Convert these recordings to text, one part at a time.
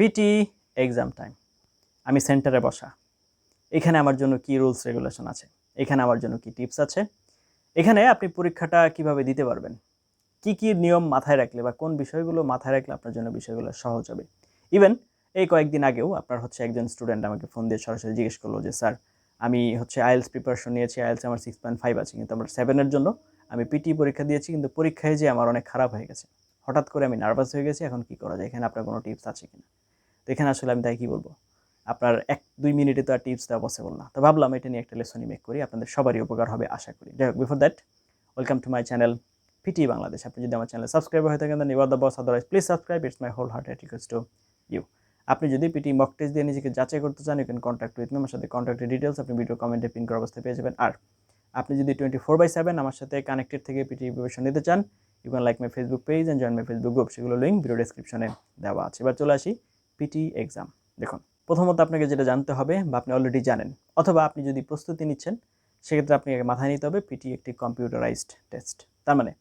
PT exam time আমি সেন্টারে বসা। এখানে আমার জন্য কি রুলস রেগুলেশন আছে? এখানে আমার জন্য কি টিপস আছে? এখানে আপনি পরীক্ষাটা কীভাবে দিতে পারবেন? কি কি নিয়ম মাথায় রাখলে বা কোন বিষয়গুলো মাথায় রাখলে আপনার জন্য বিষয়গুলো সহজ হবে? ইভেন এই কয়েকদিন আগেও আপনার হচ্ছে একজন স্টুডেন্ট আমাকে ফোন দিয়ে সরাসরি জিজ্ঞেস করল যে স্যার আমি হচ্ছে আইএলস প্রিপারেশন নিয়েছি আইএলস আমার সিক্স পয়েন্ট ফাইভ আছে, কিন্তু আমার সেভেনের জন্য আমি পিটি পরীক্ষা দিয়েছি, কিন্তু পরীক্ষায় যে আমার অনেক খারাপ হয়ে গেছে। হঠাৎ করে আমি নার্ভাস হয়ে গেছি, এখন কি করা যায়? এখানে আপনার কোনো টিপস আছে কিনা? তো এখানে আসলে আমি তাই কি বলব? আপনার এক, দুই মিনিটে তো আর টিপস দেওয়া পসিবল না। তো ভাবলাম এটা নিয়ে একটা লেসনই মেক করি, আপনাদের সবারই উপকার হবে আশা করি। যাই হোক before that welcome to my channel PTE Bangladesh আপনি যদি আমার চ্যানেল সাবস্ক্রাইব হয়ে থাকেন then you are the boss otherwise please subscribe it's my whole heart request to you আপনি যদি পিটি মক টেস্ট দিয়ে নিজেকে যাচাই করতে চান ইউ ক্যান কন্ট্যাক্ট উইথ আমার সাথে কন্ট্যাক্টের ডিটেলস আপনি ভিডিও কমেন্টে পিন করা অবস্থায় পেয়ে যাবেন। আর আপনি যদি টোয়েন্টি ফোর বাই সেভেন আমার সাথে কানেক্টেড থেকে পিটি প্রিপারেশন নিতে চান you can like my Facebook page and join my Facebook group সেগুলো লিঙ্ক ভিডিও ডেসক্রিপশনে দেওয়া আছে। এবার চলে আসি পিটি এক্সাম দেখুন, প্রথমত আপনাকে যেটা জানতে হবে বা আপনি অলরেডি জানেন, অথবা আপনি যদি প্রস্তুতি নিচ্ছেন, সেক্ষেত্রে আপনি আগে মাথায় নিতে হবে পিটি একটি কম্পিউটারাইজড টেস্ট তার মানে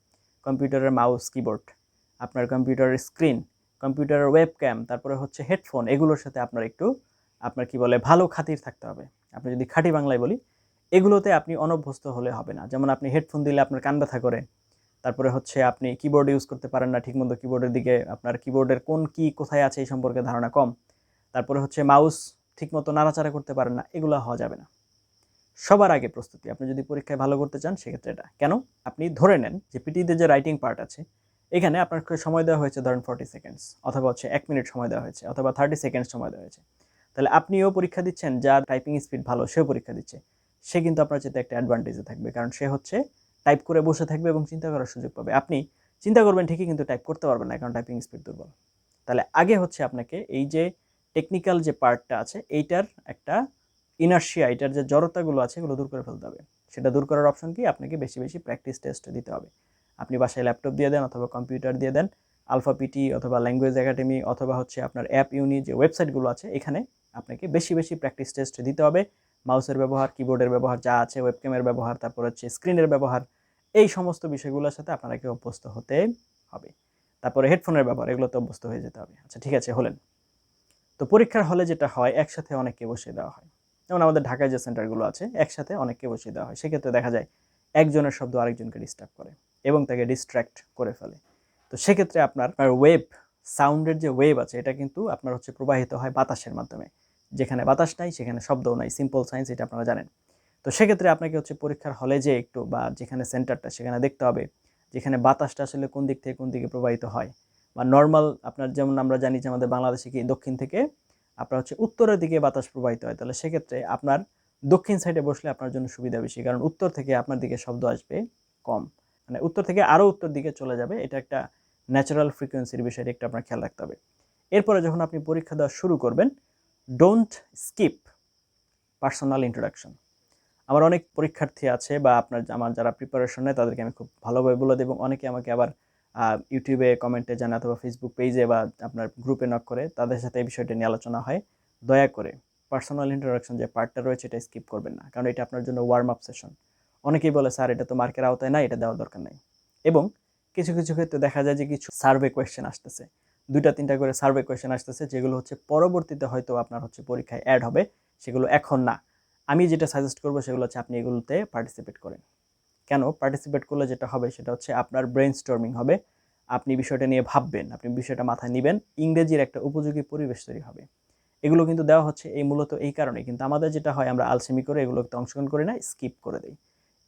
কম্পিউটারের মাউস কিবোর্ড আপনার কম্পিউটারের স্ক্রিন কম্পিউটারের ওয়েব ক্যাম তারপরে হচ্ছে হেডফোন এগুলোর সাথে আপনার একটু, আপনার কি বলে, ভালো খাতির থাকতে হবে। আপনি যদি খাঁটি বাংলায় বলি, এগুলোতে আপনি অনভ্যস্ত হলে হবে না। যেমন আপনি হেডফোন দিলে আপনার কান ব্যথা করে তারপরে হচ্ছে আপনি কিবোর্ড ইউজ করতে পারেন না ঠিকমতো কিবোর্ডের দিকে, আপনার কিবোর্ডের কোন কি কোথায় আছে এই সম্পর্কে ধারণা কম। তারপরে হচ্ছে মাউস ঠিকমতো নাড়াচাড়া করতে পারেন না, এগুলো হওয়া যাবে না। সবার আগে প্রস্তুতি, আপনি যদি পরীক্ষায় ভালো করতে চান সেক্ষেত্রে এটা। কেন? আপনি ধরে নেন যে পিটিতে যে রাইটিং পার্ট আছে, এখানে আপনাকে সময় দেওয়া হয়েছে ধরেন ফর্টি সেকেন্ডস অথবা হচ্ছে এক মিনিট সময় দেওয়া হয়েছে, অথবা থার্টি সেকেন্ডস সময় দেওয়া হয়েছে। তাহলে আপনিও পরীক্ষা দিচ্ছেন, যার টাইপিং স্পিড ভালো, সেও পরীক্ষা দিচ্ছে। সে কিন্তু আপনার চেয়ে একটা অ্যাডভান্টেজে থাকবে, কারণ সে হচ্ছে টাইপ করে বসে থাকবে এবং চিন্তা করার সুযোগ পাবে। আপনি চিন্তা করবেন ঠিকই কিন্তু টাইপ করতে পারবেন না, কারণ টাইপিং স্পিড দুর্বল। তাহলে আগে হচ্ছে আপনাকে এই যে টেকনিক্যাল যে পার্টটা আছে, এইটার একটা ইনার্শিয়া এটার যে জড়তাগুলো আছে, এগুলো দূর করে ফেলতে হবে। সেটা দূর করার অপশন কি? আপনাকে বেশি বেশি প্র্যাকটিস টেস্ট দিতে হবে। আপনি বাসায় ল্যাপটপ দিয়ে দেন অথবা কম্পিউটার দিয়ে দেন আলফা পিটি অথবা ল্যাঙ্গুয়েজ একাডেমি অথবা হচ্ছে আপনার অ্যাপ ইউনি যে ওয়েবসাইটগুলো আছে, এখানে আপনাকে বেশি বেশি প্র্যাকটিস টেস্ট দিতে হবে। মাউসের ব্যবহার কিবোর্ডের ব্যবহার যা আছে ওয়েবক্যামের ব্যবহার, তারপর হচ্ছে স্ক্রিনের ব্যবহার, এই সমস্ত বিষয়গুলোর সাথে আপনাকে অভ্যস্ত হতে হবে। তারপরে হেডফোনের ব্যবহার এগুলোতে অভ্যস্ত হয়ে যেতে হবে। আচ্ছা ঠিক আছে, হলেন। তো পরীক্ষার হলে যেটা হয়, একসাথে অনেককে বসিয়ে দেওয়া হয়। যেমন আমাদের ঢাকায় যে সেন্টারগুলো আছে, একসাথে অনেককে বসিয়ে দেওয়া হয়। সেক্ষেত্রে দেখা যায়, একজনের শব্দ আরেকজনকে ডিস্টার্ব করে এবং তাকে ডিস্ট্র্যাক্ট করে ফেলে। তো সেক্ষেত্রে আপনার ওয়েব সাউন্ডের যে ওয়েব আছে, এটা কিন্তু আপনার হচ্ছে প্রবাহিত হয় বাতাসের মাধ্যমে। যেখানে বাতাস নাই, সেখানে শব্দও নাই। সিম্পল সায়েন্স এটা আপনারা জানেন। তো সেক্ষেত্রে আপনাকে হচ্ছে পরীক্ষার হলে যে একটু বা যেখানে সেন্টারটা সেখানে দেখতে হবে যেখানে বাতাসটা আসলে কোন দিক থেকে কোন দিকে প্রবাহিত হয়। বা নর্মাল আপনার যেমন আমরা জানি যে আমাদের বাংলাদেশে কি দক্ষিণ থেকে আপনার হচ্ছে উত্তরের দিকে বাতাস প্রবাহিত হয়, তাহলে সেক্ষেত্রে আপনার দক্ষিণ সাইডে বসলে আপনার জন্য সুবিধা বেশি। কারণ উত্তর থেকে আপনার দিকে শব্দ আসবে কম। মানে উত্তর থেকে আরও উত্তর দিকে চলে যাবে, এটা একটা ন্যাচারাল ফ্রিকোয়েন্সির বিষয়টি একটু আপনার খেয়াল রাখতে হবে। এরপরে যখন আপনি পরীক্ষা দেওয়া শুরু করবেন ডোন্ট স্কিপ পার্সোনাল ইন্ট্রোডাকশন আমার অনেক পরীক্ষার্থী আছে বা আপনার আমার যারা প্রিপারেশন নেয়, তাদেরকে আমি খুব ভালোভাবে বলে দেবো। অনেকে আমাকে আবার ইউটিউবে কমেন্টে জানে অথবা ফেসবুক পেজে বা আপনার গ্রুপে নক করে। তাদের সাথে এই বিষয়টা নিয়ে আলোচনা হয়। দয়া করে পার্সোনাল ইন্ট্রোডাকশন যে পার্টটা রয়েছে, এটা স্কিপ করবেন না। কারণ এটা আপনার জন্য ওয়ার্ম আপ সেশন অনেকেই বলে, স্যার, এটা তো মার্কের আওতায় না এটা দেওয়ার দরকার নেই। এবং কিছু কিছু ক্ষেত্রে দেখা যায় যে কিছু সার্ভে কোয়েশ্চেন আসতেছে। দুইটা, তিনটা করে সার্ভে কোয়েশ্চেন আসতেছে, যেগুলো হচ্ছে পরবর্তীতে হয়তো আপনার হচ্ছে পরীক্ষায় অ্যাড হবে, সেগুলো এখন না। আমি যেটা সাজেস্ট করব সেগুলো হচ্ছে আপনি এগুলোতে পার্টিসিপেট করেন। কেন? পার্টিসিপেট করলে যেটা হবে সেটা হচ্ছে আপনার ব্রেন স্টর্মিং হবে। আপনি বিষয়টা নিয়ে ভাববেন, আপনি বিষয়টা মাথায় নেবেন, ইংরেজির একটা উপযোগী পরিবেশ তৈরি হবে। এগুলো কিন্তু দেওয়া হচ্ছে এই মূলত এই কারণে, কিন্তু আমাদের যেটা হয় আমরা আলসেমি করে এগুলোতে অংশগ্রহণ করি না স্কিপ করে দিই।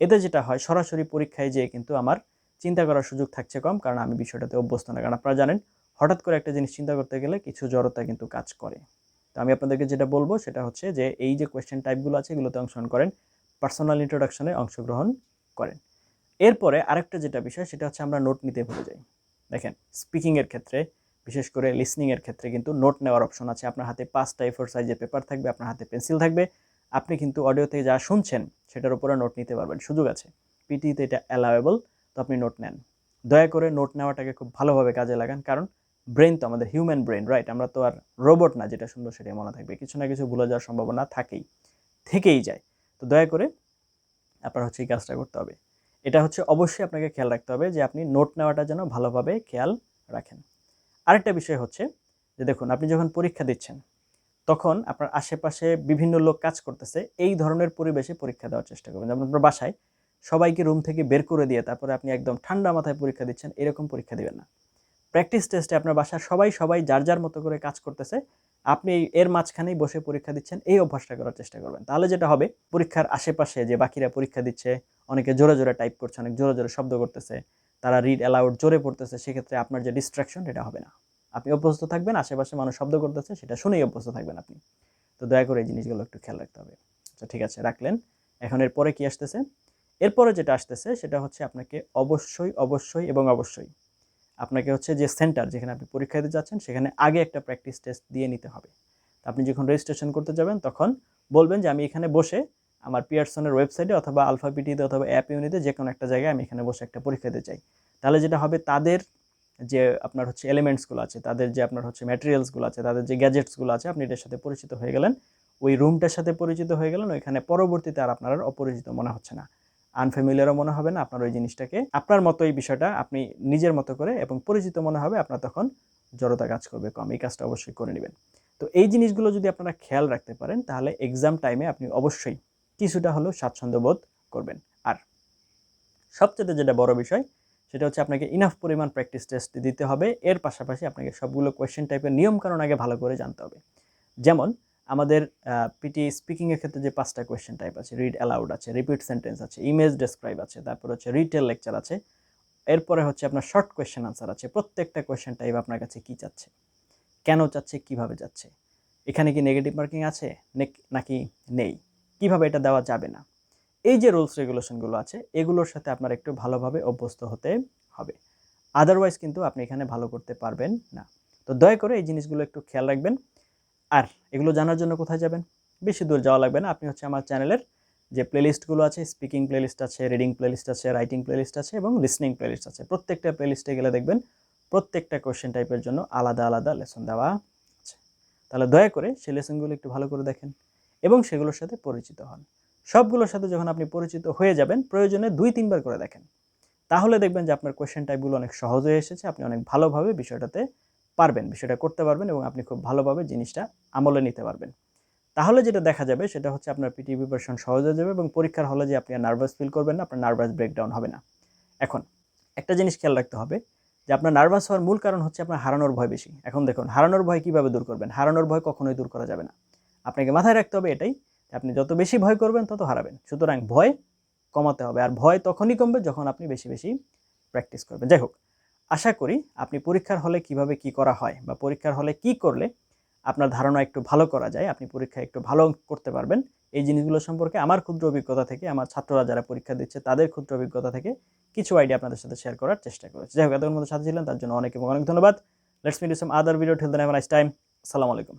এতে যেটা হয়, সরাসরি পরীক্ষায় যেয়ে কিন্তু আমার চিন্তা করার সুযোগ থাকছে কম, কারণ আমি বিষয়টাতে অভ্যস্ত না, কারণ আপনারা জানেন হঠাৎ করে একটা জিনিস চিন্তা করতে গেলে কিছু জড়তা কিন্তু কাজ করে। তো আমি আপনাদেরকে যেটা বলব সেটা হচ্ছে যে এই যে কোয়েশ্চেন টাইপগুলো আছে এগুলোতে অংশগ্রহণ করেন পার্সোনাল ইন্ট্রোডাকশনে অংশগ্রহণ করেন। এরপরে আরেকটা যেটা বিষয় সেটা হচ্ছে আমরা নোট নিতে ভুলে যাই। দেখেন স্পিকিংয়ের ক্ষেত্রে, বিশেষ করে লিসনিংয়ের ক্ষেত্রে কিন্তু নোট নেওয়ার অপশন আছে। আপনার হাতে পাঁচটা এফোর সাইজের পেপার থাকবে, আপনার হাতে পেন্সিল থাকবে। আপনি কিন্তু অডিও থেকে যা শুনছেন সেটার উপরে নোট নিতে পারবেন। সুযোগ আছে। পিটিতে এটা অ্যালাওয়েবল তো আপনি নোট নেন। দয়া করে নোট নেওয়াটাকে খুব ভালোভাবে কাজে লাগান। কারণ ব্রেন তো আমাদের হিউম্যান ব্রেন রাইট আমরা তো আর রোবট না যেটা সুন্দর সেটাই মনে থাকবে। কিছু না কিছু ভুলে যাওয়ার সম্ভাবনা থাকেই, থেকেই যায়। তো দয়া করে আপনার হচ্ছে এই কাজটা করতে হবে। এটা হচ্ছে অবশ্যই আপনাকে খেয়াল রাখতে হবে যে আপনি নোট নেওয়াটা যেন ভালোভাবে খেয়াল রাখেন। আরেকটা বিষয় হচ্ছে যে দেখুন, আপনি যখন পরীক্ষা দিচ্ছেন, তখন আপনার আশেপাশে বিভিন্ন লোক কাজ করতেছে, এই ধরনের পরিবেশে পরীক্ষা দেওয়ার চেষ্টা করবেন। যেমন আপনার বাসায় সবাইকে রুম থেকে বের করে দিয়ে তারপরে আপনি একদম ঠান্ডা মাথায় পরীক্ষা দিচ্ছেন, এরকম পরীক্ষা দেবেন না। প্র্যাকটিস টেস্টে আপনার বাসার সবাই সবাই যার যার মতো করে কাজ করতেছে, আপনি এর মাঝখানেই বসে পরীক্ষা দিচ্ছেন, এই অভ্যাসটা করার চেষ্টা করবেন। তাহলে যেটা হবে, পরীক্ষার আশেপাশে যে বাকিরা পরীক্ষা দিচ্ছে, অনেকে জোরে জোরে টাইপ করছে, অনেক জোরে জোরে শব্দ করতেছে, তারা রিড অ্যালাউড জোরে পড়তেছে, সেক্ষেত্রে আপনার যে ডিস্ট্রাকশন এটা হবে না। আপনি অভ্যস্ত থাকবেন, আশেপাশে মানুষ শব্দ করতেছে, সেটা শুনেই অভ্যস্ত থাকবেন আপনি। তো দয়া করে এই জিনিসগুলো একটু খেয়াল রাখতে হবে। আচ্ছা ঠিক আছে, রাখলেন। এখন এরপরে কি আসতেছে? এরপরে যেটা আসতেছে, সেটা হচ্ছে আপনাকে অবশ্যই অবশ্যই এবং অবশ্যই আপনাকে হচ্ছে যে সেন্টার যেখানে আপনি পরীক্ষা দিতে যাচ্ছেন, সেখানে আগে একটা প্র্যাকটিস টেস্ট দিয়ে নিতে হবে। তো আপনি যখন রেজিস্ট্রেশন করতে যাবেন, তখন বলবেন যে আমি এখানে বসে আমার পিয়ারসনের ওয়েবসাইটে অথবা আলফাপিটিতে অথবা অ্যাপ ইউনিতে যে কোনো একটা জায়গায় আমি এখানে বসে একটা পরীক্ষা দিতে চাই। তাহলে যেটা হবে, তাদের যে আপনার হচ্ছে এলিমেন্টসগুলো আছে, তাদের যে আপনার হচ্ছে ম্যাটেরিয়ালসগুলো আছে, তাদের যে গ্যাজেটসগুলো আছে, আপনি এটার সাথে পরিচিত হয়ে গেলেন। ওই রুমটার সাথে পরিচিত হয়ে গেলেন, ওইখানে পরবর্তীতে আর আপনার অপরিচিত মনে হচ্ছে না। আনফ্যামিলিয়ারও মনে হবে না, আপনার ওই জিনিসটাকে। আপনার মতো এই বিষয়টা আপনি নিজের মতো করে এবং পরিচিত মনে হবে, আপনার তখন জড়তা কাজ করবে কম। এই কাজটা অবশ্যই করে নেবেন। তো এই জিনিসগুলো যদি আপনারা খেয়াল রাখতে পারেন, তাহলে এক্সাম টাইমে আপনি অবশ্যই কিছুটা হলেও স্বাচ্ছন্দ্য বোধ করবেন। আর সবচেয়ে যেটা বড় বিষয়, সেটা হচ্ছে আপনাকে ইনাফ পরিমাণ প্র্যাকটিস টেস্ট দিতে হবে। এর পাশাপাশি আপনাকে সবগুলো কোয়েশ্চেন টাইপের নিয়মকানুন আগে ভালো করে জানতে হবে। যেমন আমাদের পিটি স্পিকিংয়ের ক্ষেত্রে যে পাঁচটা কোয়েশ্চেন টাইপ আছে রিড অ্যালাউড আছে রিপিট সেন্টেন্স আছে ইমেজ ডেসক্রাইব আছে, তারপর হচ্ছে রিটেল লেকচার আছে, এরপরে হচ্ছে আপনার শর্ট কোয়েশ্চেন আনসার আছে, প্রত্যেকটা কোয়েশ্চেন টাইপ আপনার কাছে কী চাচ্ছে, কেন চাচ্ছে, কীভাবে যাচ্ছে, এখানে কি নেগেটিভ মার্কিং আছে নাকি নেই, কীভাবে এটা দেওয়া যাবে না, এই যে রুলস রেগুলেশনগুলো আছে, এগুলোর সাথে আপনার একটু ভালোভাবে অভ্যস্ত হতে হবে আদারওয়াইজ কিন্তু আপনি এখানে ভালো করতে পারবেন না, তো দয়া করে এই জিনিসগুলো একটু খেয়াল রাখবেন আর এগুলো জানার জন্য কোথায় যাবেন? বেশি দূর যাওয়া লাগবে না। আপনি হচ্ছে আমার চ্যানেলের যে প্লেলিস্টগুলো আছে স্পিকিং প্লেলিস্ট আছে রিডিং প্লেলিস্ট আছে রাইটিং প্লেলিস্ট আছে এবং লিসনিং প্লেলিস্ট আছে। প্রত্যেকটা প্লেলিস্টে গেলে দেখবেন প্রত্যেকটা কোয়েশ্চেন টাইপের জন্য আলাদা আলাদা লেসন দেওয়া আছে। তাহলে দয়া করে সেই লেসনগুলো একটু ভালো করে দেখেন এবং সেগুলোর সাথে পরিচিত হন। সবগুলোর সাথে যখন আপনি পরিচিত হয়ে যাবেন, প্রয়োজনে দুই, তিনবার করে দেখেন। তাহলে দেখবেন যে আপনার কোয়েশ্চেন টাইপগুলো অনেক সহজ হয়ে এসেছে। আপনি অনেক ভালোভাবে বিষয়টাতে পারবেন, বিষয়টা করতে পারবেন এবং আপনি খুব ভালোভাবে জিনিসটা আমলে নিতে পারবেন। তাহলে যেটা দেখা যাবে সেটা হচ্ছে আপনার পিটি প্রিপারেশন সহজ হয়ে যাবে এবং পরীক্ষার হলে যে আপনি নার্ভাস ফিল করবেন না, আপনার নার্ভাস ব্রেকডাউন হবে না। এখন একটা জিনিস খেয়াল রাখতে হবে যে আপনার নার্ভাস হওয়ার মূল কারণ হচ্ছে আপনার হারানোর ভয় বেশি। এখন দেখুন, হারানোর ভয় কীভাবে দূর করবেন? হারানোর ভয় কখনোই দূর করা যাবে না। আপনাকে মাথায় রাখতে হবে এটাই আপনি যত বেশি ভয় করবেন, তত হারাবেন। সুতরাং ভয় কমাতে হবে। আর ভয় তখনই কমবে যখন আপনি বেশি বেশি প্র্যাকটিস করবেন। যাই হোক আশা করি আপনি পরীক্ষার হলে কীভাবে কি করা হয় বা পরীক্ষার হলে কি করলে আপনার ধারণা একটু ভালো করা যায়, আপনি পরীক্ষা একটু ভালো করতে পারবেন। এই জিনিসগুলো সম্পর্কে আমার ক্ষুদ্র অভিজ্ঞতা থেকে, আমার ছাত্ররা যারা পরীক্ষা দিচ্ছে, তাদের ক্ষুদ্র অভিজ্ঞতা থেকে কিছু আইডিয়া আপনাদের সাথে শেয়ার করার চেষ্টা করেছি। যাই হোক এতক্ষণ মধ্যে সাথে ছিলেন, তার জন্য অনেক এবং অনেক ধন্যবাদ। Let's meet some other video till the never nice time আসসালামু আলাইকুম।